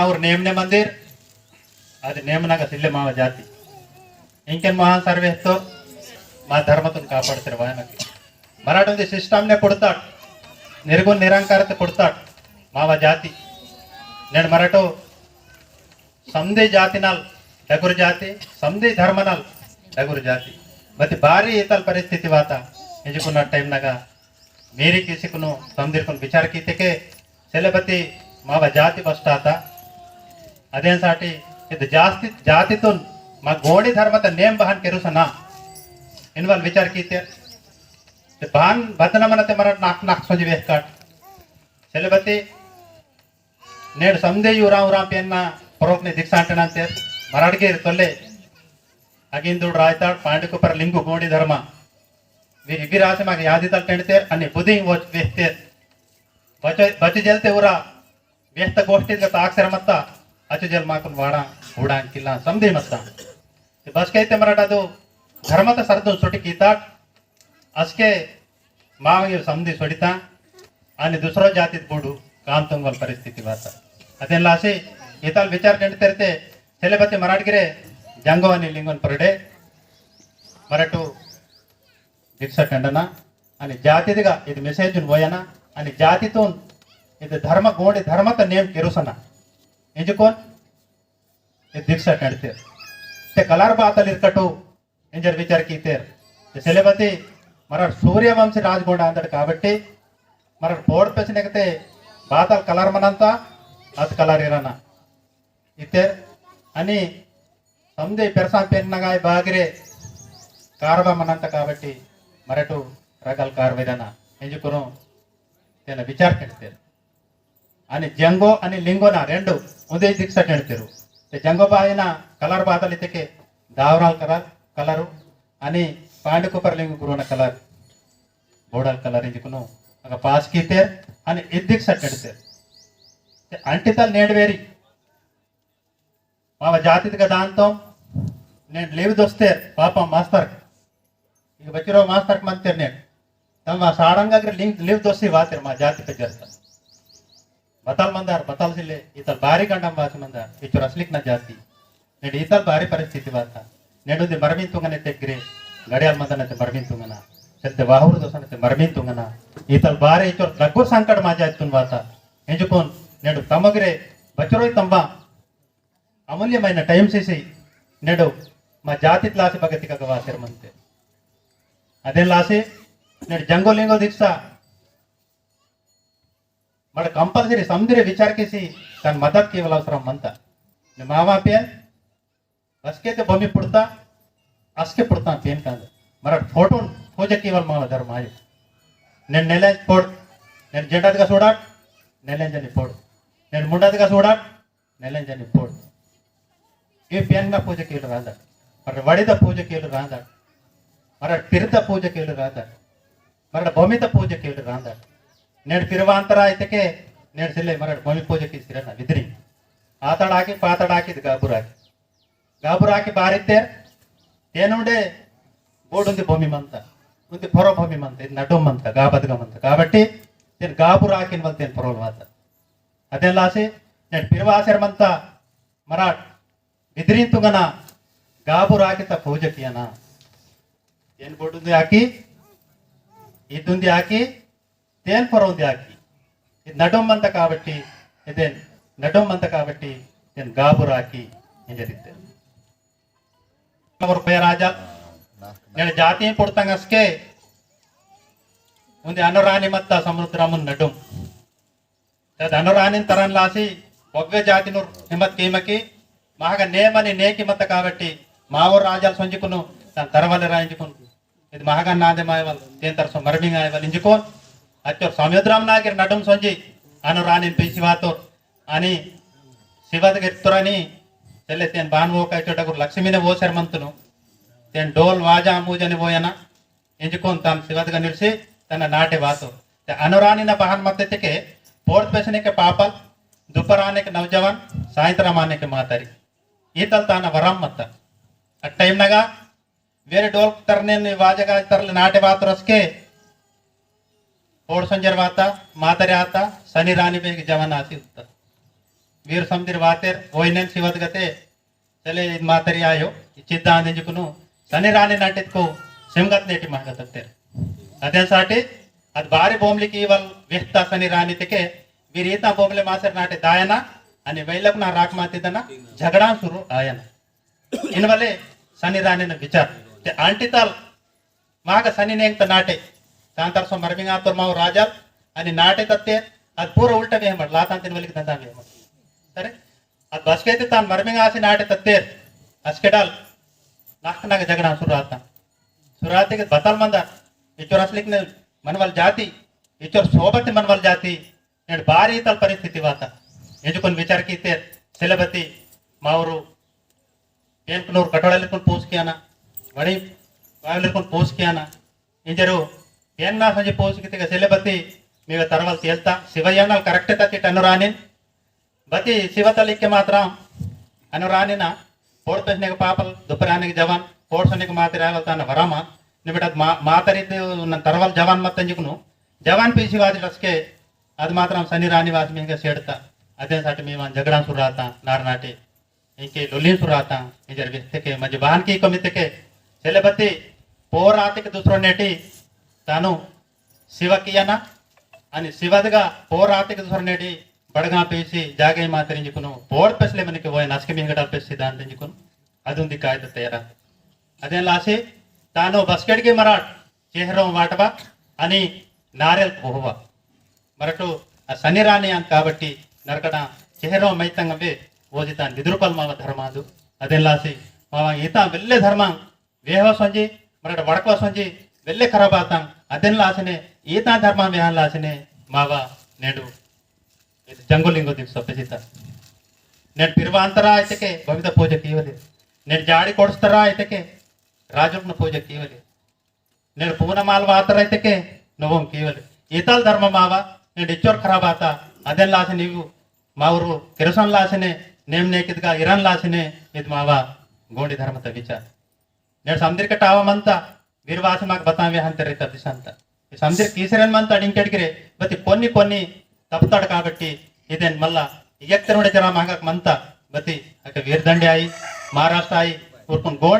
ಅವ್ರ ನೇಮನೆ ಬಂದಿರ್ ಅದು ನೇಮನಾಗ ತಿಳ್ಳೆ ಮಾವ ಜಾತಿ ಇಂಕೇನು ಮಹಾನ್ ಸರ್ವೆ ಇತ್ತು మా ధర్మతను కాపాడుతారు ఆయనకి మరాఠీ సిస్టమ్నే కొడతాడు. నిర్గుణ నిరంకారత కొడతాడు మావ జాతి. నేను మరాఠో సంధి జాతినాల్ డగురు జాతి సంధి ధర్మనాల్ డగురు జాతి. మతి భారీ ఈతల పరిస్థితి వాత ఎంచుకున్న టైంనాగ మీరి కిసికును సంధిర్కును విచారకీతకే సెలబతి మావ జాతి బస్టాత ಅದೇನ್ ಸಾಟಿ, ಇದು ಜಾಸ್ತಿ ಜಾತಿತೂನ್ ಮ ಗೋಡಿ ಧರ್ಮದ ನೇಮ್ ಬಹನ್ ಕೆರುಸನ. ಇನ್ವಲ್ ವಿಚಾರ ಕೀತೆ ಬಾನ್ ಬದನಮನತೆ ಮರ ನಾಕ್ ನಾಕ್ ಸೊಂಜಿ ವೇಸ್ಕಾಟ್ ಸೆಲೆಬತ್ತಿ, ನೇಡು ಸಂದೇ ಇವ್ರ ಅವ್ರ ಪೇನ್ನ ಪರೋಪ್ನೆ ದಿಕ್ಸಾಂಟಣ ಅಂತೆ ಮರಾಡ್ಗೆ ತೊಲ್ಲೆ. ಅಗಿಂದು ರಾಯ್ತಾಡ್ ಪಾಂಡಿಕೊಪ್ಪರ ಲಿಂಗು ಗೋಡಿ ಧರ್ಮ. ವಿರಾಸೆ ಮಗ ಯಾದಿ ತಟ್ಟೆಣ್ತೇರ್ ಅನ್ನಿ ಬುದಿ ವೇಸ್ತೇರ್ ಬಚ ಬಚ ಜಲ್ತೆ ಊರ ವ್ಯಸ್ತ ಗೋಷ್ಠಿ ತಾಕ್ಸರ ಮತ್ತ. ಅಚ ಜಲ್ಮಾಕನ್ ವಾಡ ಊಡಾಂಕಿಲ್ಲ ಸಮದೇ ಮಸ್ತ ಬಸ್ಕೈತೆ ಮರಾಟದು ಧರ್ಮದ ಸರದು ಸೊಟಿ ಕೀತಾಟ್ ಅಸ್ಕೆ ಮಾವಗೆ ಸಮದಿ ಸೊಡಿತ ಆನೆ ದುಸರೋ ಜಾತಿದ ಬೂಡು ಕಾಮ್ ತುಂಗಲ್ ಪರಿಸ್ಥಿತಿ ಬಾತ ಅದೆಲ್ಲ ಆಸೆ ಈತಾಲ್ ವಿಚಾರ ನಡೀತಾ ಇರುತ್ತೆ ಸೆಲೆಬತ್ತೆ ಮರಾಠಗಿರೆ ಜಂಗವನಿ ಲಿಂಗನ್ ಪರಡೆ మరటు దిక్సటండనా అని జాతిదిగా ఇది మెసేజ్ పోయానా అని జాతితో ఇది ధర్మ గోడి ధర్మత నేను కెరుసనా याचे कोण हे दीक्षा కలర్ బాతలు ఇరకటు बातल इरकटू ఎంజర్ విచారికి ఇతేరు మర మన సూర్యవంశి రాజగోడ అంతడు కాబట్టి మన బోర్డు పెసినకతే బాతలు కలర్మనంతా అది కలరిరన ఇతేర్ అని తొమ్మిది పెరసాం పెన్నగా బాగిరే కార్వమనంత కాబట్టి మరటు రగల్ కార్విరన ఎంజుకును విచారికెడతారు అని జంగో అని లింగోన రెండు ఉదయ దీక్ష ಹೇಳ್ತಿರು ಜಂಗೋ ಬಾಯಿನ కలర్ ಬಾದಲಿದ್ದಕ್ಕೆ ದಾವರಾಲ್ కలర్ కలరు అని పాండుకుపర్ లింగు గురువున కలర్ బోడల్ కలర్ ఇందుకును ఒక పాస్ కీతే అని ఎద్దిక్ సట్ అంటితల్ నేడు వేరి మా జాతిగా దాంతో నేను లేవి దొస్తే పాపం మాస్టర్ ఇక వచ్చిరో మాస్టర్ మంతేరు నేను. మా సాడంగా లింక్ లేవి దొస్తే వాతారు మా జాతి పెద్ద ಬತಾಲ್ ಮಂದಾರ್ ಬತಾಲ್ ಜಿಲ್ಲೆ ಈತಲ್ ಭಾರಿ ಗಂಡಂ ಭಾಷೆ ಮಂದಾರ್ ಇಚ್ಚು ಅಸ್ಲಿಕ್ ನ ಜಾತಿ ನೆಡು ಈತಲ್ ಭಾರಿ ಪರಿಸ್ಥಿತಿ ವಾತ ನೆಡುದಿ ಮರಮಿನ್ ತುಂಗನೆ ತೆಗ್ರೆ ಗಡಿಯಾಲ್ ಮಂದನತೆ ಮರಮಿನ್ ತುಂಗನ ಸತ್ಯ ವಾಹುರ್ ದೋಸನತೆ ಮರಮಿನ್ ತುಂಗನ ಈತಲ್ ಭಾರಿ ಇಚ್ಚು ದಗ್ಗುರ್ ಸಂಕಟ ಮಾ ಜಾತಿ ತುನ್ ವಾತ ఎంచుకోన్ నేడు తమగిరే బచ్చరోయ్ తంబ అమూల్యమైన టైం చేసి నేడు మా జాతి లాసి భగతిక వాసిరమంతే అదే లాసి నేడు జంగో లింగో దీక్ష ಬಟ್ ಕಂಪಲ್ಸರಿ ಸಮುದ್ರೆ ವಿಚಾರಕಿಸಿ ತನ್ನ ಮದಕ್ಕೆ ಅವಸರಂ ಅಂತ ನಿಮ್ಮ ಮಾವಾಪ್ಯ ಬಸ್ಕೇತೆ ಬೊಮ್ಮೆ ಪುಡ್ತಾ, ಅಸ್ಕೆ ಪುಡ್ತಾ ಅಂತ ಏನ್ಕಂದ್ರೆ ಮರ ಫೋಟೋ ಹೋಜಕ್ಕೆ ಇವಲ್ ಮಾವ ಧರ್ಮ ಆಯು ನೆನ್ ನೆಲೆ ಪೋಡ್, ನೆನ್ ಜೆಂಡದ್ಗ ಸೋಡಾಟ್ ನೆಲೆಂಜನಿ ಪೋಡ್. ನೆನ್ ಮುಂಡದ್ಗ ಸೋಡಾಟ್ ನೆಲೆಂಜನಿ ಪೋಡ್. ಇವು ಪ್ಯಾನ್ನ ಪೂಜೆ ಕೇಳಿ ರಾಧ ಮರ ವಡಿದ ಪೂಜೆ ಕೇಳಿ ರಾಧ ಮರ ಪಿರಿತ ಪೂಜೆ ಕೇಳಿ ರಾಧ ಮರ ಬೊಮಿತ ಪೂಜೆ ಕೇಳಿ ರಾಧ ರಾದ నేడు పిరవాంతర అయితేకే నేడు సిల్లే మరడు భూమి పూజకి సిరన్న విదిరి ఆతడాకి పాతడాకి ఇది గాబురాకి గాబురాకి బారితే ఏనుండే బోడుంది భూమి మంత ఉంది పొర భూమి మంత ఇది నడుం మంత గాబద్గమంత కాబట్టి నేను గాబురాకిన వాళ్ళు నేను పొరలు వాత అదే లాసి నేను పిరవాసరమంత మరాట్ ಬಿದಿರಿಂತುಗನ ಗಾಬುರ್ ಹಾಕಿತ ಪೂಜಕಿಯನ ಏನ್ ಕೊಡುಂದಿ ಹಾಕಿ ಇದ್ದುಂದಿ ಹಾಕಿ ದೇವರ ಒಂದು ಹಾಕಿ ఇది నడొమ్మంత కాబట్టి నడుం నడొమ్మంత కాబట్టి నేను గాబురాకి రాకి అని రూపాయ రాజా? నేను జాతీయం పుడతాంగస్కే ఉంది అనురాని మత్త సముద్రము నడుం. అనురాని తరం లాసి ఒగ్గ జాతి హిమత్ కీమకి మాగా నేమని నేకి మత్త కాబట్టి మా ఊరు రాజాలు సంచుకును దాని తరవల్లి రాయించుకును. ఇది మహాగా నాదే మాయవాళ్ళు దేని తరసం మరమింగ్ ఆయవాళ్ళు ఇంచుకోను අච්චෝ සමයුදරාමනාගේ නඩම් සොංජි අනුරාණෙන් පිසිවාතෝ అని శివదకి తెల్లి తేను బాన్వోక లక్ష్మీని ఓ శర్మంతును తేను డోల్ వాజా మూజని పోయన ఎంచుకొని తాను శివతగా నిలిచి తన నాటి వాసు అనురానిన బహన్ మద్దతికి పోర్త్ పెసనికి పాప దుపరానికి నవజవాన్ సాయంత్రమానికి మాతరి. ఈతలు తాను వరం మత్త. అట్టయినగా వేరే డోల్ తరనే వాజగా తరలి నాటి వాతురస్కే ಹೋಡ್ ಸಂಜರ್ ವಾತ ಮಾತರೆ ಆತ ಸನಿ ರಾಣಿ ಬೇಗ ಜವನ ಆತಿ ಉತ್ತ ವೀರ್ ಸಮದಿರ್ ವಾತೆರ್ ಓಯ್ನೆನ್ ಸಿವತ್ ಗತೆ ಚಲೆ ಇದ್ ಮಾತರಿ ಆಯೋ ಚಿದ್ದ ಅಂದಿಂಜುಕುನು ಸನಿ ರಾಣಿ ನಾಟಿದ್ಕು ಸಿಮ್ಗತ್ ನೆಟಿ ಮಾಡ್ಕತ್ತೇರ್ ಅದೇ ಸಾಟಿ ಅದ್ ಬಾರಿ ಬೊಮ್ಲಿಕ್ಕೆ ಇವಲ್ ವ್ಯಸ್ತ ಸನಿ ರಾಣಿ ತೆಕೆ ವೀರ್ ಈತ ಬೊಮ್ಲೆ ಮಾಸರ್ ನಾಟಿ ದಾಯನ అని వైలకు నా రాక మాతిదన జగడాసురు ఆయన ఇన్వలే సని రాని విచార్ అంటితాల్ మాగ సని నేంత నాటే ತಾಂತಾರ ಸ್ವ ಮರಮಿಂಗಾತೋರ್ ಮಾವು ರಾಜ అని నాటకత్తే అది పూర ఉల్టం ఏమడు లాతాంతిని వెళ్ళి దందాం ఏమడు సరే అది బస్కైతే తాను మరమింగాసి నాటకత్తే అస్కెడాల్ నాకు నాకు జగడ సురాత సురాతకి బతాల్ మంద ఇచ్చోరు అసలు మన వాళ్ళ జాతి ఇచ్చోరు సోబతి మన వాళ్ళ జాతి నేడు భారీ తల పరిస్థితి వాత ఎంచుకొని విచారకితే సెలబతి మా ఊరు ఏంకునూరు కట్టడాలు పూసుకి అనా వడి వాళ్ళు పూసుకి అనా ఇంజరు ಏನ್ ನಾ ಸಂಜೆ ಪೋಸ್ಕಿತಿಗೆ ಸೆಲೆ ಬತ್ತಿ ನೀವೇ ತರವಲ್ ತೇಲ್ತಾ ಶಿವಯ್ಯನಲ್ಲಿ ಕರೆಕ್ಟ್ ತತ್ತಿಟ್ಟು ಅನುರಾಣಿನ್ ಬತ್ತಿ ಶಿವ ತಲಿಕ್ಕೆ ಮಾತ್ರ ಅನುರಾಣಿನ ಪೋಡ್ತನಿಗೆ ಪಾಪಲ್ ದುಪ್ಪರಾನಿಗೆ ಜವಾನ್ ಪೋಡ್ಸನಿಗೆ ಮಾತಿರಾಗಲ್ ತಾನ ವರಾಮ ನಿಮಿಟ ಅದು ಮಾ ಮಾತರಿದ್ದು ನನ್ನ ತರವಲ್ ಜವಾನ್ ಮತ್ತಂಜಿಗೂ ಜವಾನ್ ಪಿ ಶಿವಾದಿ ರಸ್ಕೆ అది మాత్రం శని రాని వాటి మీద చేడతా అదే సాటి మేము జగడాం సురాత నారనాటి ఇంకే లొల్లి సురాత ఇంజర్ విస్తకే మధ్య బాన్కి కొమ్మితకే చెల్లబత్తి పోరాతికి దుసరనేటి తను శివకియన అని శివదిగా పోరాటిక ధోరణి బడగా పేసి జాగే మాతరించుకును. పోర్ పెసలే మనకి పోయి నసకి మింగడా పేసి దాంటించుకును అది ఉంది కాగిత తేరా. అదే లాసి? తాను బస్కెడ్కి మరాట్ చేహరం వాటవా అని నారెల్ పోహవా. మరటు ఆ సని రాని అని కాబట్టి నరకడ చేహరం మైతంగవే ఓది తాను విదురుపల్ మామ ధర్మాదు. అదే లాసి? మామ ఈత వెళ్ళే ధర్మం. వేహవ సొంజి మరట వడకవ సంజి ಖರಾಬ್ ಆತಾಂ ಅದೆಲ್ಲ ಆಸನೆ ಈತ ಧರ್ಮ ವ್ಯಾಹಲ್ಲ ಆಸನೆ ಮಾವ నేడు ಇದು ಜಂಗುಲಿಂಗು ದಿವ್ಸ ಸೊಪ್ಪೆಸಿತ నేడు ಪಿರುವಾಂತರ ಆಯ್ತಕ್ಕೆ ಭವಿತ ಪೂಜೆ ಕೀವಲಿ నేడు ಜಾಡಿ ಕೊಡಿಸ್ತಾರ ಆಯ್ತಕ್ಕೆ ರಾಜಪ್ಪನ ಪೂಜೆ ಕೀವಲಿ నేను పూనమాల వాతరైతేకే నువ్వు కీవలి ఈతల ధర్మ మావ నేను ఇచ్చోర్ ఖరాబ్ ఆత అదెన్ లాస నీవు మా ఊరు కిరసన్ లాసనే నేమ్ నేకిద్గా ఇరన్ లాసనే ఇది మావ ಗೋಡಿ ಧರ್ಮದ ವಿಚಾರ నేను ಸಮುದ್ರಕ್ಕೆ ಟಾವಮಂತ ವೀರವಾಸ ಮಾಗ ಬತಾವೆ ಅಂತಾರೆ ದಿಶ ಅಂತ ఈ సముద్ర కీసరన్ మంత అడింకెడిగిరే బతి కొన్ని కొన్ని తప్పుతాడు కాబట్టి ఇదేన్ మళ్ళా ఇయక్తరుడే జరా మాగక్ మంత బతి అక్క వీరదండి ఆయి మహారాష్ట్ర ఆయి ఊరుకుని గోడ్